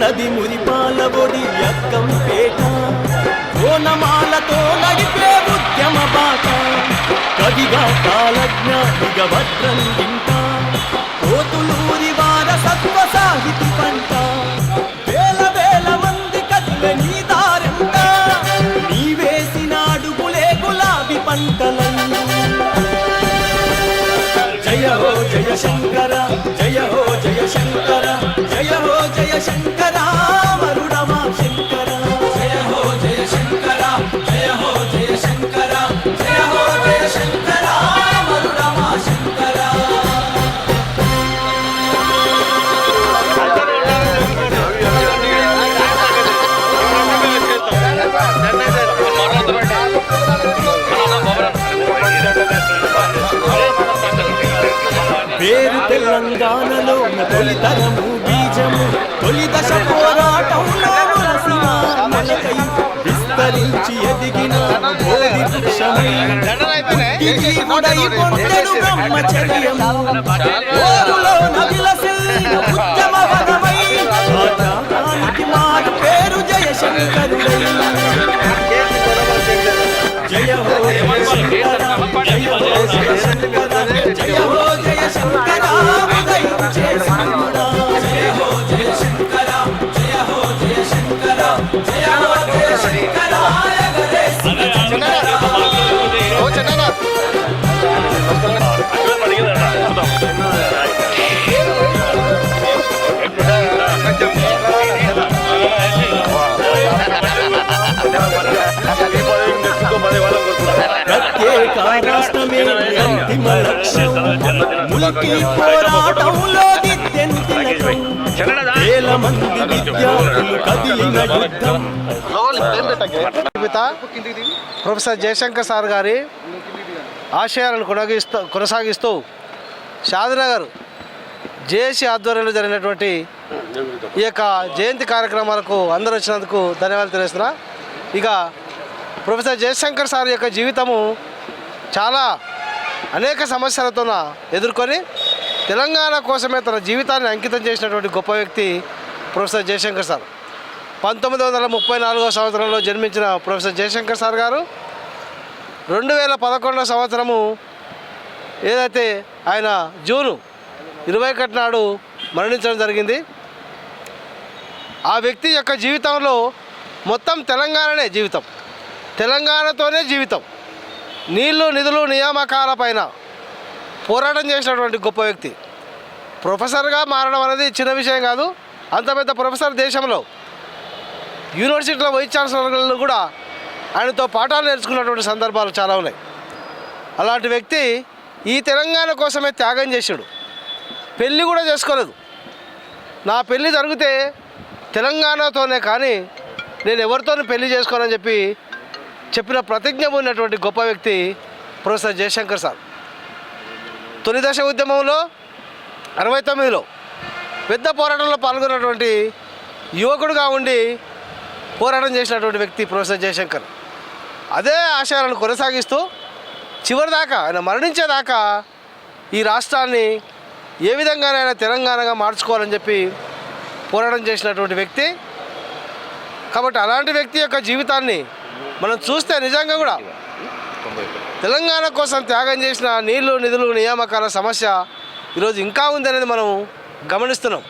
కన్నది మురిపాల ఒడి అక్కం పేట. కోనమాలతో నడిపే ఉద్యమ బాట. కవిగా కాలజ్ఞ ఇక భద్రం ఇంట కోతులూరి వార సత్వ సాహితి పంట. వేల వేల మంది కదిల నీ దారంట. నీ వేసిన అడుగులే గులాబీ పంటలన్నీ. జయ హో జయ శంకర జయ హో జయ శంకర జయ హో జయ శంకర. తెలంగాణలో తొలి తరము బీజము తొలి దశ పోరాటంలో మురసిన మనకై విస్తరించి ఎదిగిన బోధి వృక్షమై. పొందెను బ్రహ్మచర్యము ఓరులో వనమై. మారు పేరు జయశంకరుడై. జయ హో శంకర. పోరాటంలో వేల మంది విద్యార్థులు కదిలిన యుద్ధం ప్రొఫెసర్ జయశంకర్ సార్ గారి ఆశయాలను కొనగిస్తూ కొనసాగిస్తూ షాదినగర్ జేఏసీ ఆధ్వర్యంలో జరిగినటువంటి ఈ యొక్క జయంతి కార్యక్రమాలకు అందరూ వచ్చినందుకు ధన్యవాదాలు తెలియస్తున్నా ఇక ప్రొఫెసర్ జయశంకర్ సార్ యొక్క జీవితము చాలా అనేక సమస్యలతో ఎదుర్కొని తెలంగాణ కోసమే తన జీవితాన్ని అంకితం చేసినటువంటి గొప్ప వ్యక్తి ప్రొఫెసర్ జయశంకర్ సార్. పంతొమ్మిది వందల ముప్పై నాలుగో సంవత్సరంలో జన్మించిన ప్రొఫెసర్ జయశంకర్ సార్ గారు రెండు వేల పదకొండవ సంవత్సరము ఏదైతే ఆయన జూను ఇరవై ఒకటి నాడు మరణించడం జరిగింది ఆ వ్యక్తి యొక్క జీవితంలో మొత్తం తెలంగాణనే జీవితం. తెలంగాణతోనే జీవితం. నీళ్ళు నిధులు నియామకాల పైన పోరాటం చేసినటువంటి గొప్ప వ్యక్తి. ప్రొఫెసర్గా మారడం అనేది చిన్న విషయం కాదు. అంత పెద్ద ప్రొఫెసర్ దేశంలో యూనివర్సిటీలో వైస్ ఛాన్సలర్లు కూడా ఆయనతో పాఠాలు నేర్చుకున్నటువంటి సందర్భాలు చాలా ఉన్నాయి. అలాంటి వ్యక్తి ఈ తెలంగాణ కోసమే త్యాగం చేశాడు. పెళ్ళి కూడా చేసుకోలేదు. నా పెళ్ళి జరిగితే తెలంగాణతోనే కానీ నేను ఎవరితోనూ పెళ్ళి చేసుకోనని చెప్పి చెప్పిన ప్రతిజ్ఞ ఉన్నటువంటి గొప్ప వ్యక్తి ప్రొఫెసర్ జయశంకర్ సార్. తొలి దశ ఉద్యమంలో అరవై తొమ్మిదిలో పెద్ద పోరాటంలో పాల్గొన్నటువంటి యువకుడుగా ఉండి పోరాటం చేసినటువంటి వ్యక్తి ప్రొఫెసర్ జయశంకర్. అదే ఆశయాలను కొనసాగిస్తూ చివరి దాకా ఆయన మరణించేదాకా ఈ రాష్ట్రాన్ని ఏ విధంగానైనా తెలంగాణగా మార్చుకోవాలని చెప్పి పోరాటం చేసినటువంటి వ్యక్తి. కాబట్టి అలాంటి వ్యక్తి యొక్క జీవితాన్ని మనం చూస్తే నిజంగా కూడా తెలంగాణ కోసం త్యాగం చేసిన నీళ్ళు నిధులు నియామకాల సమస్య ఈరోజు ఇంకా ఉంది అనేది మనం గమనిస్తున్నాం.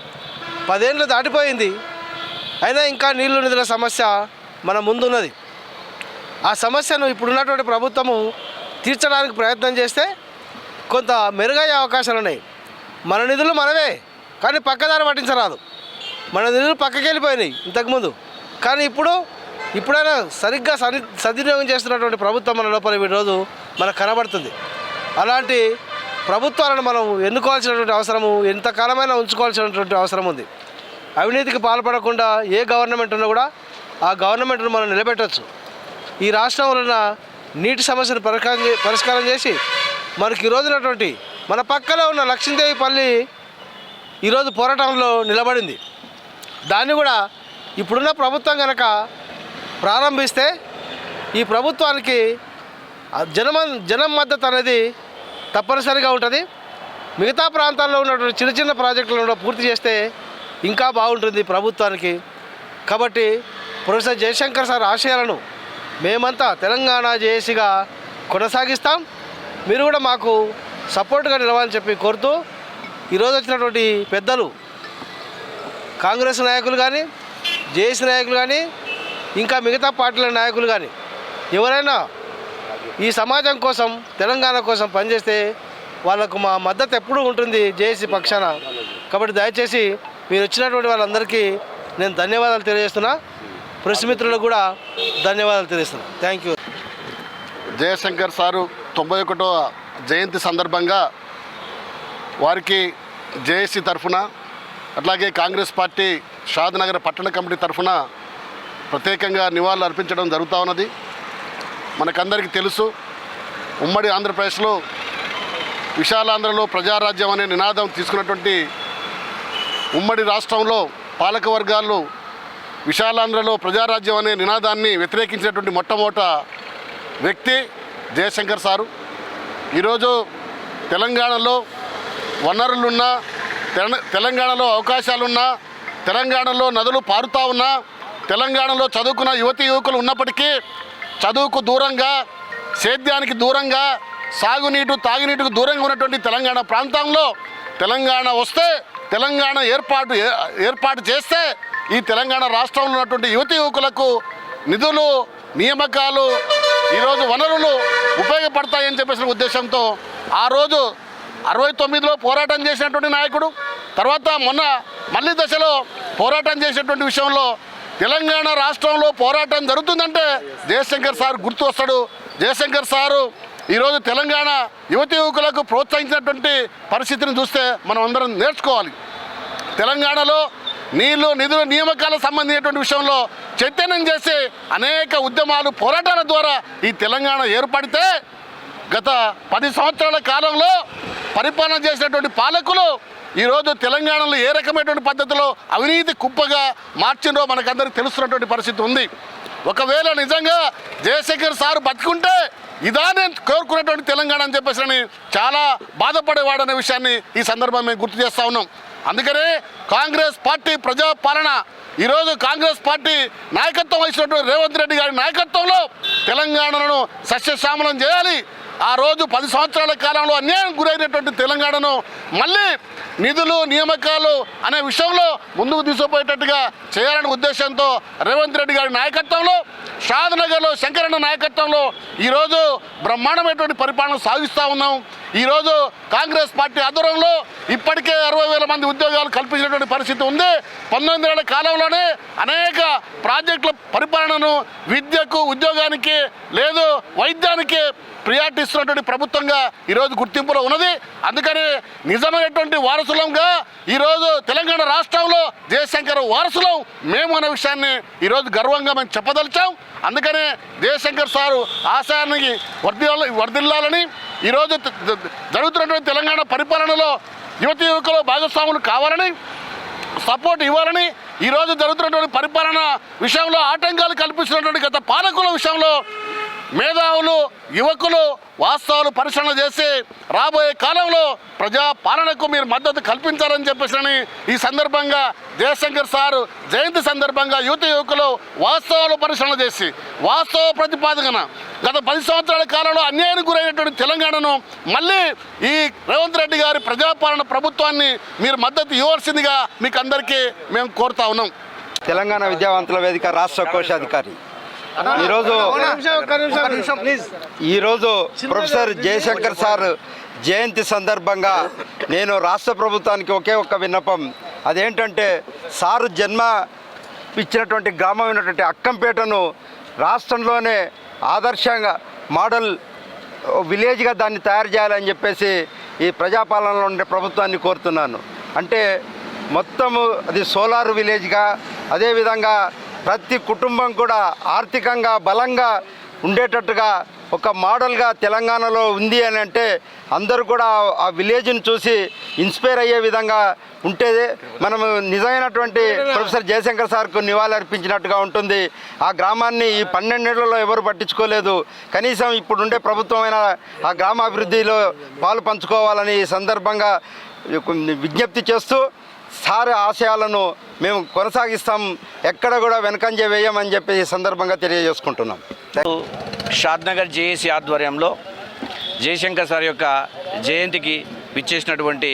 పదేళ్ళు దాటిపోయింది. అయినా ఇంకా నీళ్ళు నిధుల సమస్య మన ముందున్నది. ఆ సమస్యను ఇప్పుడున్నటువంటి ప్రభుత్వము తీర్చడానికి ప్రయత్నం చేస్తే కొంత మెరుగయ్యే అవకాశాలు ఉన్నాయి. మన నిధులు మనవే కానీ పక్కదారి పట్టించరాదు. మన నిధులు పక్కకి వెళ్ళిపోయినాయి ఇంతకుముందు. కానీ ఇప్పుడు ఇప్పుడైనా సరిగ్గా సరి సద్వినియోగం చేస్తున్నటువంటి ప్రభుత్వం మన లోపల ఈరోజు మనకు కనబడుతుంది. అలాంటి ప్రభుత్వాలను మనం ఎన్నుకోవాల్సినటువంటి అవసరము ఎంతకాలమైనా ఉంచుకోవాల్సినటువంటి అవసరం ఉంది. అవినీతికి పాల్పడకుండా ఏ గవర్నమెంట్ ఉన్నా కూడా ఆ గవర్నమెంట్ను మనం నిలబెట్టవచ్చు ఈ రాష్ట్రంలో ఉన్న నీటి సమస్యను పరిష్కారం పరిష్కారం చేసి మనకి ఈ రోజునటువంటి మన పక్కలో ఉన్న లక్ష్మీదేవి పల్లి ఈరోజు పోరాటంలో నిలబడింది. దాన్ని కూడా ఇప్పుడున్న ప్రభుత్వం కనుక ప్రారంభిస్తే ఈ ప్రభుత్వానికి ఆ జనమ జనం మద్దతు అనేది తప్పనిసరిగా ఉంటుంది. మిగతా ప్రాంతాల్లో ఉన్నటువంటి చిన్న చిన్న ప్రాజెక్టులను కూడా పూర్తి చేస్తే ఇంకా బాగుంటుంది ప్రభుత్వానికి. కాబట్టి ప్రొఫెసర్ జయశంకర్ సార్ ఆశయాలను మేమంతా తెలంగాణ జేఏసీగా కొనసాగిస్తాం. మీరు కూడా మాకు సపోర్ట్గా నిలవాలని చెప్పి కోరుతూ ఈరోజు వచ్చినటువంటి పెద్దలు కాంగ్రెస్ నాయకులు కానీ జేఏసీ నాయకులు కానీ ఇంకా మిగతా పార్టీల నాయకులు కానీ ఎవరైనా ఈ సమాజం కోసం తెలంగాణ కోసం పనిచేస్తే వాళ్ళకు మా మద్దతు ఎప్పుడూ ఉంటుంది జేఏసీ పక్షాన. కాబట్టి దయచేసి మీరు వచ్చినటువంటి వాళ్ళందరికీ నేను ధన్యవాదాలు తెలియజేస్తున్నా. ప్రెస్ మిత్రులకు కూడా ధన్యవాదాలు తెలియజేస్తున్నా. Thank you. జయశంకర్ సారు తొంభై ఒకటో జయంతి సందర్భంగా వారికి జేఏసీ తరఫున అట్లాగే కాంగ్రెస్ పార్టీ షాద్నగర్ పట్టణ కమిటీ తరఫున ప్రత్యేకంగా నివాళులు అర్పించడం జరుగుతూ ఉన్నది. మనకందరికీ తెలుసు ఉమ్మడి ఆంధ్రప్రదేశ్లో విశాలాంధ్రలో ప్రజారాజ్యం అనే నినాదం తీసుకున్నటువంటి ఉమ్మడి రాష్ట్రంలో పాలక వర్గాలు విశాలాంధ్రలో ప్రజారాజ్యం అనే నినాదాన్ని వ్యతిరేకించినటువంటి మొట్టమొదట వ్యక్తి జయశంకర్ సారు. ఈరోజు తెలంగాణలో వనరులున్నా తెల- తెలంగాణలో అవకాశాలున్నా తెలంగాణలో నదులు పారుతా ఉన్నా తెలంగాణలో చదువుకున్న యువతి యువకులు ఉన్నప్పటికీ చదువుకు దూరంగా సేద్యానికి దూరంగా సాగునీటు తాగునీటికి దూరంగా ఉన్నటువంటి తెలంగాణ ప్రాంతంలో తెలంగాణ వస్తే తెలంగాణ ఏర్పాటు ఏ- ఏర్పాటు చేస్తే ఈ తెలంగాణ రాష్ట్రంలో ఉన్నటువంటి యువతి యువకులకు నిధులు నియామకాలు ఈరోజు వనరులు ఉపయోగపడతాయని చెప్పేసిన ఉద్దేశంతో ఆ రోజు అరవై తొమ్మిదిలో పోరాటం చేసినటువంటి నాయకుడు తర్వాత మొన్న మళ్ళీ దశలో పోరాటం చేసినటువంటి విషయంలో తెలంగాణ రాష్ట్రంలో పోరాటం జరుగుతుందంటే జయశంకర్ సార్ గుర్తు వస్తాడు జయశంకర్ సారు ఈరోజు తెలంగాణ యువతి యువకులకు ప్రోత్సహించినటువంటి పరిస్థితిని చూస్తే మనం అందరం నేర్చుకోవాలి. తెలంగాణలో నీళ్ళు నిధుల నియామకాలకు సంబంధించినటువంటి విషయంలో చైతన్యం చేసి అనేక ఉద్యమాలు పోరాటాల ద్వారా ఈ తెలంగాణ ఏర్పడితే గత పది సంవత్సరాల కాలంలో పరిపాలన చేసినటువంటి పాలకులు ఈరోజు తెలంగాణలో ఏ రకమైనటువంటి పద్ధతిలో అవినీతి కుప్పగా మార్చిందో మనకందరికి తెలుస్తున్నటువంటి పరిస్థితి ఉంది. ఒకవేళ నిజంగా జయశంకర్ సార్ బతుకుంటే ఇదా నేను కోరుకునేటువంటి తెలంగాణ అని చెప్పేసి అని చాలా బాధపడేవాడనే విషయాన్ని ఈ సందర్భం మేము గుర్తు చేస్తా ఉన్నాం. అందుకనే కాంగ్రెస్ పార్టీ ప్రజాపాలన ఈరోజు కాంగ్రెస్ పార్టీ నాయకత్వం వహించినటువంటి రేవంత్ రెడ్డి గారి నాయకత్వంలో తెలంగాణను సస్యశ్యామలం చేయాలి. ఆ రోజు పది సంవత్సరాల కాలంలో అన్యాయం గురైనటువంటి తెలంగాణను మళ్ళీ నిధులు నియామకాలు అనే విషయంలో ముందుకు తీసుకుపోయేటట్టుగా చేయాలనే ఉద్దేశంతో రేవంత్ రెడ్డి గారి నాయకత్వంలో షాద్నగర్లో శంకరన్న నాయకత్వంలో ఈరోజు బ్రహ్మాండమైనటువంటి పరిపాలన సాగిస్తూ ఉన్నాం. ఈరోజు కాంగ్రెస్ పార్టీ ఆధ్వర్యంలో ఇప్పటికే అరవై వేల మంది ఉద్యోగాలు కల్పించినటువంటి పరిస్థితి ఉంది. పంతొమ్మిది ఏళ్ళ కాలంలోనే అనేక ప్రాజెక్టుల పరిపాలనను విద్యకు ఉద్యోగానికి లేదు వైద్యానికి ప్రియారిటీ ఇస్తున్నటువంటి ప్రభుత్వంగా ఈరోజు గుర్తింపులో ఉన్నది. అందుకని నిజమైనటువంటి వారసులంగా ఈరోజు తెలంగాణ రాష్ట్రంలో జయశంకర్ వారసులం మేము అనే విషయాన్ని ఈరోజు గర్వంగా మేము చెప్పదలిచాం. అందుకనే జయశంకర్ సారు ఆశయానికి వర్ధి వర్ధిల్లాలని ఈరోజు జరుగుతున్నటువంటి తెలంగాణ పరిపాలనలో యువతి యువకులు భాగస్వాములు కావాలని సపోర్ట్ ఇవ్వాలని ఈరోజు జరుగుతున్నటువంటి పరిపాలన విషయంలో ఆటంకాలు కల్పిస్తున్నటువంటి గత పాలకుల విషయంలో మేధావులు యువకులు వాస్తవాలు పరిశీలన చేసి రాబోయే కాలంలో ప్రజా పాలనకు మీరు మద్దతు కల్పించాలని చెప్పేసి ఈ సందర్భంగా జయశంకర్ సార్ జయంతి సందర్భంగా యువత యువకులు వాస్తవాలు పరిశీలన చేసి వాస్తవ ప్రతిపాదన గత పది సంవత్సరాల కాలంలో అన్యాయానికి గురైనటువంటి తెలంగాణను మళ్ళీ ఈ రేవంత్ రెడ్డి గారి ప్రజాపాలన ప్రభుత్వాన్ని మీరు మద్దతు ఇవ్వాల్సిందిగా మీకు అందరికీ మేము కోరుతా ఉన్నాం. తెలంగాణ విద్యావంతుల వేదిక రాష్ట్ర కోశాధికారి. ఈరోజు ఈరోజు ప్రొఫెసర్ జయశంకర్ సార్ జయంతి సందర్భంగా నేను రాష్ట్ర ప్రభుత్వానికి ఒకే ఒక్క విన్నపం. అదేంటంటే సారు జన్మ ఇచ్చినటువంటి గ్రామం అయినటువంటి అక్కంపేటను రాష్ట్రంలోనే ఆదర్శంగా మోడల్ విలేజ్గా దాన్ని తయారు చేయాలని చెప్పేసి ఈ ప్రజాపాలనలో ఉండే ప్రభుత్వాన్ని కోరుతున్నాను. అంటే మొత్తము అది సోలార్ విలేజ్గా అదేవిధంగా ప్రతి కుటుంబం కూడా ఆర్థికంగా బలంగా ఉండేటట్టుగా ఒక మోడల్గా తెలంగాణలో ఉంది అని అంటే అందరూ కూడా ఆ విలేజ్ని చూసి ఇన్స్పైర్ అయ్యే విధంగా ఉంటే మనము నిజమైనటువంటి ప్రొఫెసర్ జయశంకర్ సార్కు నివాళి అర్పించినట్టుగా ఉంటుంది. ఆ గ్రామాన్ని ఈ పన్నెండేళ్ళలో ఎవరు పట్టించుకోలేదు. కనీసం ఇప్పుడుండే ప్రభుత్వమైన ఆ గ్రామాభివృద్ధిలో పాలు పంచుకోవాలని ఈ సందర్భంగా విజ్ఞప్తి చేస్తూ సార్ ఆశయాలను మేము కొనసాగిస్తాం ఎక్కడ కూడా వెనకంజ వేయమని చెప్పి ఈ సందర్భంగా తెలియజేసుకుంటున్నాం. షాద్నగర్ జేఏసీ ఆధ్వర్యంలో జయశంకర్ సార్ యొక్క జయంతికి విచ్చేసినటువంటి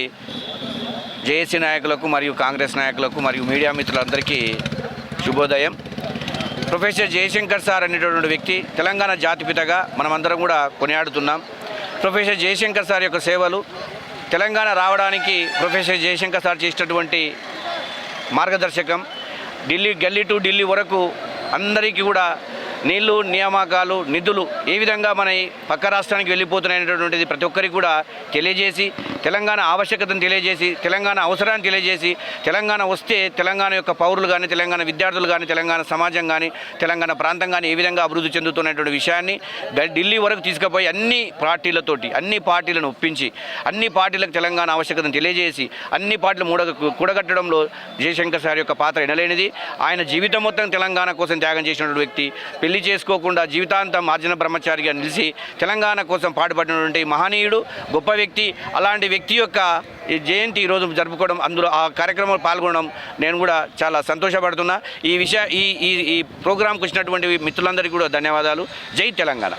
జేఏసీ నాయకులకు మరియు కాంగ్రెస్ నాయకులకు మరియు మీడియా మిత్రులందరికీ శుభోదయం. ప్రొఫెసర్ జయశంకర్ సార్ అనేటటువంటి వ్యక్తి తెలంగాణ జాతిపితగా మనమందరం కూడా కొనియాడుతున్నాం. ప్రొఫెసర్ జయశంకర్ సార్ యొక్క సేవలు తెలంగాణ రావడానికి ప్రొఫెసర్ జయశంకర్ సార్ చేసినటువంటి మార్గదర్శకం ఢిల్లీ గల్లీ టు ఢిల్లీ వరకు అందరికీ కూడా నీళ్ళు నియామకాలు నిధులు ఏ విధంగా మన పక్క రాష్ట్రానికి వెళ్ళిపోతున్నాయనేటటువంటిది ప్రతి ఒక్కరికి కూడా తెలియజేసి తెలంగాణ ఆవశ్యకతను తెలియజేసి తెలంగాణ అవసరాన్ని తెలియజేసి తెలంగాణ వస్తే తెలంగాణ యొక్క పౌరులు కానీ తెలంగాణ విద్యార్థులు కానీ తెలంగాణ సమాజం కానీ తెలంగాణ ప్రాంతం కానీ ఏ విధంగా అభివృద్ధి చెందుతున్నటువంటి విషయాన్ని ఢిల్లీ వరకు తీసుకుపోయి అన్ని పార్టీలతోటి అన్ని పార్టీలను ఒప్పించి అన్ని పార్టీలకు తెలంగాణ ఆవశ్యకతను తెలియజేసి అన్ని పార్టీలు మూడ కూడగట్టడంలో జయశంకర్ సార్ యొక్క పాత్ర ఎనలేనిది. ఆయన జీవితం మొత్తం తెలంగాణ కోసం త్యాగం చేసినటువంటి వ్యక్తి పెళ్ళి చేసుకోకుండా జీవితాంతం మార్జన బ్రహ్మచారిగా నిలిచి తెలంగాణ కోసం పాటుపడినటువంటి మహనీయుడు గొప్ప వ్యక్తి అలాంటి వ్యక్తి యొక్క ఈ జయంతి ఈరోజు జరుపుకోవడం అందులో ఆ కార్యక్రమంలో పాల్గొనడం నేను కూడా చాలా సంతోషపడుతున్నా. ఈ విషయ ఈ ఈ ప్రోగ్రాంకి వచ్చినటువంటి మిత్రులందరికీ కూడా ధన్యవాదాలు. జై తెలంగాణ.